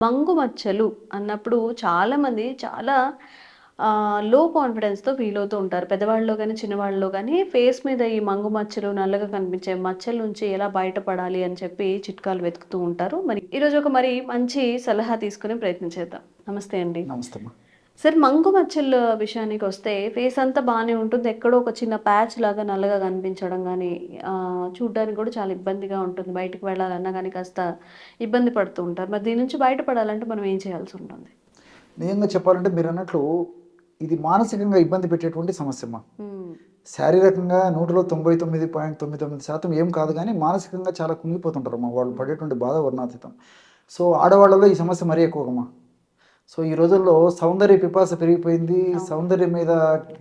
మంగు మచ్చలు అన్నప్పుడు చాలామంది చాలా లో కాన్ఫిడెన్స్తో ఫీల్ అవుతూ ఉంటారు. పెద్దవాళ్ళలో కానీ చిన్నవాళ్ళలో కానీ ఫేస్ మీద ఈ మంగు మచ్చలు నల్లగా కనిపించే మచ్చల నుంచి ఎలా బయటపడాలి అని చెప్పి చిట్కాలు వెతుకుతూ ఉంటారు. మరి ఈరోజు ఒక మరి మంచి సలహా తీసుకునే ప్రయత్నం చేద్దాం. నమస్తే అండి. నమస్తే సార్ మంగు మచ్చల విషయానికి వస్తే ఫేస్ అంతా బాగానే ఉంటుంది. ఎక్కడో ఒక చిన్న ప్యాచ్ లాగా నల్లగా కనిపించడం కానీ చూడడానికి కూడా చాలా ఇబ్బందిగా ఉంటుంది. బయటకు వెళ్ళాలన్నా కానీ కాస్త ఇబ్బంది పడుతూ ఉంటారు. మరి దీని నుంచి బయటపడాలంటే మనం ఏం చేయాల్సి ఉంటుంది? నిజంగా చెప్పాలంటే మీరు అన్నట్లు ఇది మానసికంగా ఇబ్బంది పెట్టేటువంటి సమస్య మ్మ్. శారీరకంగా నూటిలో తొంభై తొమ్మిది పాయింట్ తొమ్మిది తొమ్మిది శాతం ఏం కాదు కానీ మానసికంగా చాలా కుంగిపోతుంటారు అమ్మా వాళ్ళు పడేటువంటి బాధ వర్ణాతీతం. సో ఆడవాళ్ళలో ఈ సమస్య మరీ ఎక్కువమ్మా సో ఈ రోజుల్లో సౌందర్య పిపాస పెరిగిపోయింది సౌందర్యం మీద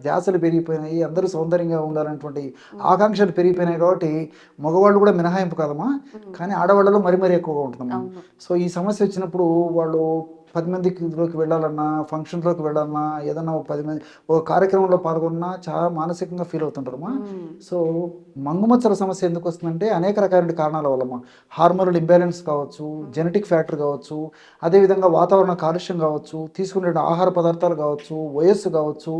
ధ్యాసలు పెరిగిపోయినాయి అందరూ సౌందర్యంగా ఉండాలనేటువంటి ఆకాంక్షలు పెరిగిపోయినాయి కాబట్టి మగవాళ్ళు కూడా మినహాయింపు కాదమ్మా. కానీ ఆడవాళ్ళలో మరీ మరీ ఎక్కువగా ఉంటుందమ్మా. సో ఈ సమస్య వచ్చినప్పుడు వాళ్ళు పది మందికిలోకి వెళ్ళాలన్నా ఫంక్షన్లోకి వెళ్ళాలన్నా ఏదన్నా ఒక పది మంది ఒక కార్యక్రమంలో పాల్గొన్నా చాలా మానసికంగా ఫీల్ అవుతుంటారమ్మా మ్మ్. సో మంగుమచ్చల సమస్య ఎందుకు వస్తుందంటే అనేక రకాల కారణాల వల్లమ్మా హార్మోనల్ ఇంబ్యాలెన్స్ కావచ్చు జెనెటిక్ ఫ్యాక్టర్ కావచ్చు అదేవిధంగా వాతావరణ కాలుష్యం కావచ్చు తీసుకునే ఆహార పదార్థాలు కావచ్చు వయస్సు కావచ్చు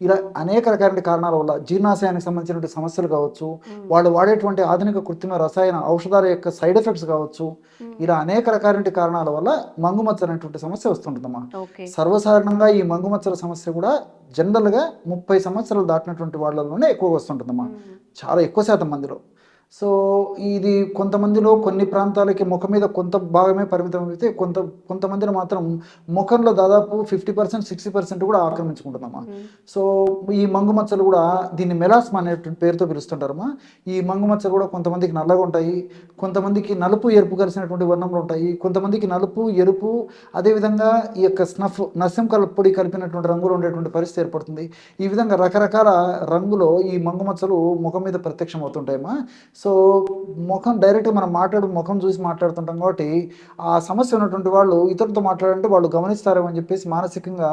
ఇలా అనేక రకాల కారణాల వల్ల జీర్ణాశయానికి సంబంధించినటువంటి సమస్యలు కావచ్చు వాళ్ళు వాడేటువంటి ఆధునిక కృత్రిమ రసాయన ఔషధాల యొక్క సైడ్ ఎఫెక్ట్స్ కావచ్చు ఇలా అనేక రకాల కారణాల వల్ల మంగుమచ్చ అనేటువంటి సమస్య వస్తుంటుందమ్మా ఓకే. సర్వసాధారణంగా ఈ మంగుమచ్చల సమస్య కూడా జనరల్గా ముప్పై సంవత్సరాలు దాటినటువంటి వాళ్ళలోనే ఎక్కువగా వస్తుంటుందమ్మా చాలా ఎక్కువ శాతం మందిలో. సో ఇది కొంతమందిలో కొన్ని ప్రాంతాలకి ముఖం మీద కొంత భాగమే పరిమితం అయితే కొంత కొంతమందిని మాత్రం ముఖంలో దాదాపు ఫిఫ్టీ పర్సెంట్ సిక్స్టీ పర్సెంట్ కూడా ఆక్రమించుకుంటుందమ్మా సో ఈ మంగు మచ్చలు కూడా దీన్ని మెలాస్మా అనేటువంటి పేరుతో పిలుస్తుంటారమ్మా. ఈ మంగు మచ్చలు కూడా కొంతమందికి నల్లగా ఉంటాయి కొంతమందికి నలుపు ఎరుపు కలిసినటువంటి వర్ణంలో ఉంటాయి కొంతమందికి నలుపు ఎరుపు అదేవిధంగా ఈ యొక్క స్నఫ్ నస్యం కల పొడి కలిపినటువంటి రంగులో ఉండేటువంటి పరిస్థితి ఏర్పడుతుంది. ఈ విధంగా రకరకాల రంగులో ఈ మంగు మచ్చలు ముఖం మీద ప్రత్యక్షం అవుతుంటాయమ్మా సో ముఖం డైరెక్ట్గా మనం మాట్లాడు ముఖం చూసి మాట్లాడుతుంటాం కాబట్టి ఆ సమస్య ఉన్నటువంటి వాళ్ళు ఇతరులతో మాట్లాడంటే వాళ్ళు గమనిస్తారేమని చెప్పేసి మానసికంగా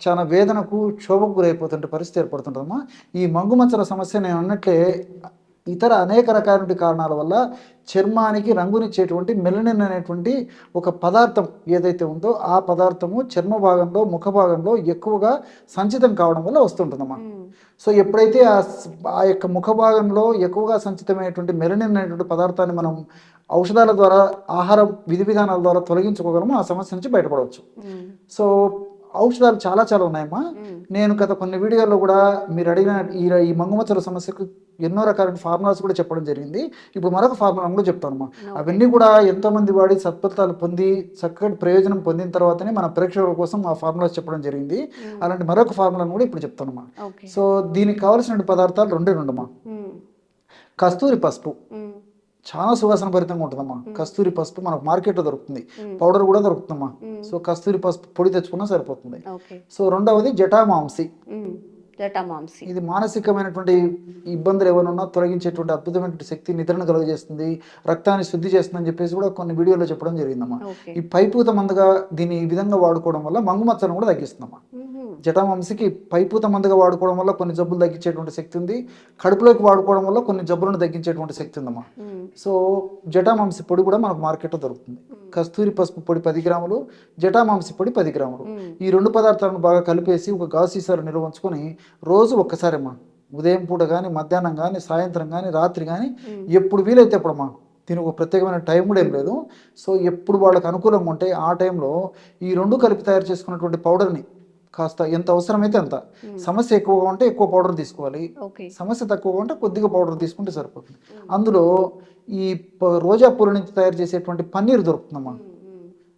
చాలా వేదనకు క్షోభకు గురైపోతుంటే పరిస్థితి ఏర్పడుతుంటుందమ్మా. ఈ మంగు మచ్చల సమస్య నేను అన్నట్లే ఇతర అనేక రకాల కారణాల వల్ల చర్మానికి రంగునిచ్చేటువంటి మెలనిన్ అనేటువంటి ఒక పదార్థం ఏదైతే ఉందో ఆ పదార్థము చర్మ భాగంలో ముఖ భాగంలో ఎక్కువగా సంచితం కావడం వల్ల వస్తుంటుందమ్మా మ్మ్. సో ఎప్పుడైతే ఆ యొక్క ముఖ భాగంలో ఎక్కువగా సంచితమైనటువంటి మెలనిన్ అనేటువంటి పదార్థాన్ని మనం ఔషధాల ద్వారా ఆహారం విధి విధానాల ద్వారా తొలగించుకోగలము ఆ సమస్య నుంచి బయటపడవచ్చు. సో ఔషధాలు చాలా చాలా ఉన్నాయమ్మా. మ్మ్. నేను గత కొన్ని వీడియోల్లో కూడా మీరు అడిగిన ఈ ఈ మంగుమచ్చల సమస్యకు ఎన్నో రకాల ఫార్ములాస్ కూడా చెప్పడం జరిగింది. ఇప్పుడు మరొక ఫార్ములా కూడా చెప్తానమ్మా అవన్నీ కూడా ఎంతో మంది వాడి సత్ఫలితాలు పొంది చక్కటి ప్రయోజనం పొందిన తర్వాతనే మన ప్రేక్షకుల కోసం ఆ ఫార్ములాస్ చెప్పడం జరిగింది. అలాంటి మరొక ఫార్ములాను కూడా ఇప్పుడు చెప్తానమ్మా సో దీనికి కావాల్సిన పదార్థాలు రెండే రెండమ్మా. మ్మ్. కస్తూరి పసుపు. చాలా సువాసన భరితంగా ఉంటుందమ్మా. కస్తూరి పసుపు మనకు మార్కెట్లో దొరుకుతుంది. పౌడర్ కూడా దొరుకుతుందమ్మా. సో కస్తూరి పసుపు పొడి తెచ్చుకున్నా సరిపోతుంది. సో రెండవది జటామాంసి మ్మ్. జటామాంసి ఇది మానసికమైనటువంటి ఇబ్బందులు ఏమైనా ఉన్నా తొలగించేటువంటి అద్భుతమైనటువంటి శక్తి నిద్రను కలుగజేస్తుంది రక్తాన్ని శుద్ధి చేస్తుంది అని చెప్పేసి కూడా కొన్ని వీడియోలో చెప్పడం జరిగిందమ్మా. ఈ పైపూత మందుగా దీన్ని ఈ విధంగా వాడుకోవడం వల్ల మంగుమచ్చను కూడా తగ్గిస్తుందమ్మా. మ్మ్. జటామాంసికి పైపూత మందుగా వాడుకోవడం వల్ల కొన్ని జబ్బులు తగ్గించేటువంటి శక్తి ఉంది. కడుపులోకి వాడుకోవడం వల్ల కొన్ని జబ్బులను తగ్గించేటువంటి శక్తి ఉందమ్మా. మ్మ్. సో జటామాంసి పొడి కూడా మనకు మార్కెట్లో దొరుకుతుంది. కస్తూరి పసుపు పొడి పది గ్రాములు జటామాంసి పొడి పది గ్రాములు. ఈ రెండు పదార్థాలను బాగా కలిపేసి ఒక గాజు సీసాలు నిల్వ ఉంచుకొని రోజు ఒక్కసారి అమ్మా ఉదయం పూట కానీ మధ్యాహ్నం కానీ సాయంత్రం కానీ రాత్రి కానీ ఎప్పుడు వీలైతే అప్పుడమ్మా దీనికి ఒక ప్రత్యేకమైన టైం కూడా ఏం లేదు. సో ఎప్పుడు వాళ్ళకి అనుకూలంగా ఉంటే ఆ టైంలో ఈ రెండు కలిపి తయారు చేసుకున్నటువంటి పౌడర్ని కాస్త ఎంత అవసరమైతే అంత. సమస్య ఎక్కువగా ఉంటే ఎక్కువ పౌడర్ తీసుకోవాలి. సమస్య తక్కువగా ఉంటే కొద్దిగా పౌడర్ తీసుకుంటే సరిపోతుంది. అందులో ఈ రోజా పూల నుంచి తయారు చేసేటువంటి పన్నీర్ దొరుకుతుందమ్మా. మ్మ్.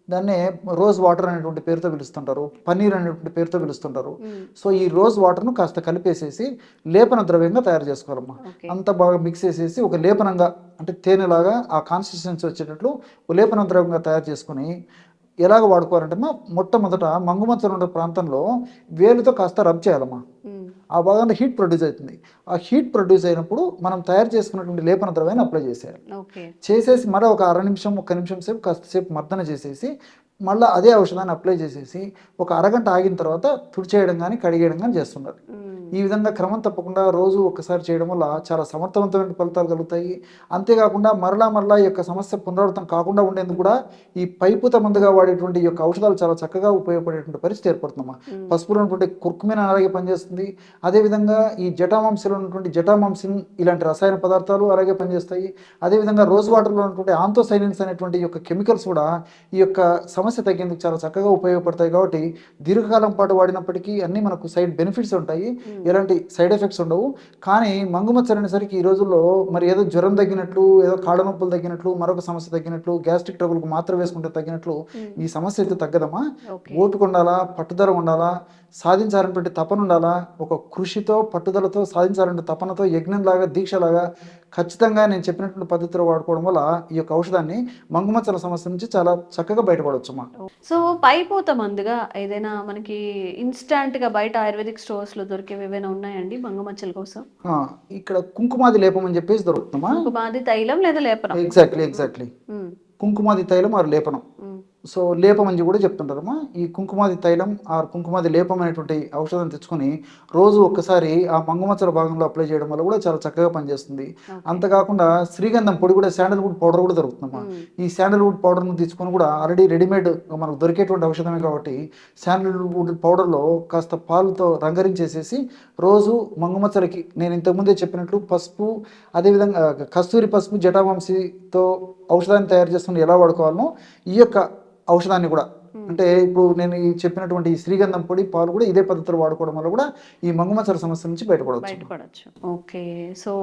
దాన్నే రోజ్ వాటర్ అనేటువంటి పేరుతో పిలుస్తుంటారు. పన్నీర్ అనేటువంటి పేరుతో పిలుస్తుంటారు. సో ఈ రోజ్ వాటర్ను కాస్త కలిపేసేసి లేపన ద్రవ్యంగా తయారు చేసుకోవాలమ్మా. అంతా బాగా మిక్స్ చేసేసి ఒక లేపనంగా అంటే తేనెలాగా ఆ కాన్సిస్టెన్సీ వచ్చేటట్లు ఒక లేపన ద్రవ్యంగా తయారు చేసుకుని ఎలాగ వాడుకోవాలంటే మా మొట్టమొదట మంగుమచ్చలు ఉండే ప్రాంతంలో వేలుతో కాస్త రబ్ చేయాలమ్మా. మ్మ్. ఆ భాగంలో హీట్ ప్రొడ్యూస్ అవుతుంది. ఆ హీట్ ప్రొడ్యూస్ అయినప్పుడు మనం తయారు చేసుకున్నటువంటి లేపన ద్రవ్యాన్ని అప్లై చేసేయాలి. చేసేసి మరో ఒక అర నిమిషం ఒక నిమిషం సేపు కాస్తసేపు మర్దన చేసేసి మళ్ళీ అదే ఔషధాన్ని అప్లై చేసేసి ఒక అరగంట ఆగిన తర్వాత తుడిచేయడం కానీ కడిగేయడం కానీ చేస్తున్నారు. ఈ విధంగా క్రమం తప్పకుండా రోజు ఒక్కసారి చేయడం వల్ల చాలా సమర్థవంతమైన ఫలితాలు కలుగుతాయి. అంతేకాకుండా మరలా మరలా ఈ యొక్క సమస్య పునరావృతం కాకుండా ఉండేందుకు కూడా ఈ పైపుత మందుగా వాడేటువంటి ఈ యొక్క ఔషధాలు చాలా చక్కగా ఉపయోగపడేటువంటి పరిస్థితి ఏర్పడుతుందమ్మా. పసుపులో ఉన్నటువంటి కుర్కుమిన అలాగే పనిచేస్తుంది. అదేవిధంగా ఈ జటామాంసలో ఉన్నటువంటి జటామాంసిన్ ఇలాంటి రసాయన పదార్థాలు అలాగే పనిచేస్తాయి. అదేవిధంగా రోజ్ వాటర్లో ఉన్నటువంటి ఆంతోసైనిన్స్ అనేటువంటి యొక్క కెమికల్స్ కూడా ఈ యొక్క సమస్య తగ్గేందుకు చాలా చక్కగా ఉపయోగపడతాయి. కాబట్టి దీర్ఘకాలం పాటు వాడినప్పటికీ అన్ని మనకు సైడ్ బెనిఫిట్స్ ఉంటాయి. ఎలాంటి సైడ్ ఎఫెక్ట్స్ ఉండవు. కానీ మంగుమచ్చర్ అనేసరికి ఈ రోజుల్లో మరి ఏదో జ్వరం తగ్గినట్లు ఏదో కాళ్ళ నొప్పులు తగ్గినట్లు మరొక సమస్య తగ్గినట్లు గ్యాస్ట్రిక్ ట్రబుల్కి మాత్ర వేసుకుంటే తగ్గినట్లు ఈ సమస్య అయితే తగ్గదమ్మా. ఓపిక ఉండాలా పట్టుదల ఉండాలా సాధించాలనేటువంటి తపన ఉండాలా ఒక కృషితో పట్టుదలతో సాధించాలనే తపనతో యజ్ఞంలాగా దీక్షలాగా ఖచ్చితంగా నేను చెప్పినటువంటి పద్ధతిలో వాడుకోవడం వల్ల ఈ యొక్క ఔషధాన్ని మంగుమచ్చల సమస్య నుంచి చాలా చక్కగా బయటపడవచ్చు అమ్మా సో పైపోత మందుగా ఏదైనా మనకి ఇన్స్టాంట్గా బయట ఆయుర్వేదిక్ స్టోర్స్లో దొరికేవి ఏవైనా ఉన్నాయండి మంగమచ్చల కోసం? ఇక్కడ కుంకుమాది లేపం అని చెప్పేసి దొరుకుతుందమ్మా. ఒక మాది తైలం లేదా లేపనం? ఎగ్జాక్ట్లీ ఎగ్జాక్ట్లీ కుంకుమాది తైలం ఆరు లేపనం. సో లేపం అని కూడా చెప్తుంటారమ్మా. ఈ కుంకుమాది తైలం ఆ కుంకుమాది లేపం అనేటువంటి ఔషధం తెచ్చుకొని రోజు ఒక్కసారి ఆ మంగుమచ్చల భాగంలో అప్లై చేయడం వల్ల కూడా చాలా చక్కగా పనిచేస్తుంది. అంతకాకుండా శ్రీగంధం పొడి కూడా శాండల్వుడ్ పౌడర్ కూడా దొరుకుతుందమ్మా. ఈ శాండల్వుడ్ పౌడర్ను తీసుకొని కూడా ఆల్రెడీ రెడీమేడ్ మనకు దొరికేటువంటి ఔషధమే కాబట్టి శాండల్వుడ్ పౌడర్లో కాస్త పాలతో రంగరించేసేసి రోజు మంగుమచ్చలకి నేను ఇంతకుముందే చెప్పినట్లు పసుపు అదేవిధంగా కస్తూరి పసుపు జటావంశితో ఔషధాన్ని తయారు చేసుకుని ఎలా వాడుకోవాలనో ఈ యొక్క ఔషధాన్ని కూడా. అంటే ఇప్పుడు నేను ఈ చెప్పినటువంటి ఈ శ్రీగంధం పొడి పాలు కూడా ఇదే పద్ధతిలో వాడుకోవడం వల్ల కూడా ఈ మంగుమచ్చల సమస్య నుంచి బయటపడవచ్చు. బయటపడచ్చు. ఓకే. సో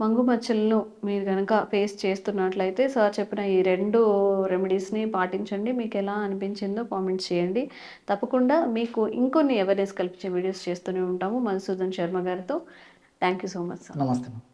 మంగుమచ్చలను మీరు కనుక ఫేస్ చేస్తున్నట్లయితే సార్ చెప్పిన ఈ రెండు రెమెడీస్ని పాటించండి. మీకు ఎలా అనిపించిందో కామెంట్స్ చేయండి. తప్పకుండా మీకు ఇంకొన్ని అవేర్నెస్ కల్పించే వీడియోస్ చేస్తూనే ఉంటాము. మధుసూదన్ శర్మ గారితో. Thank you so much sir. Namaste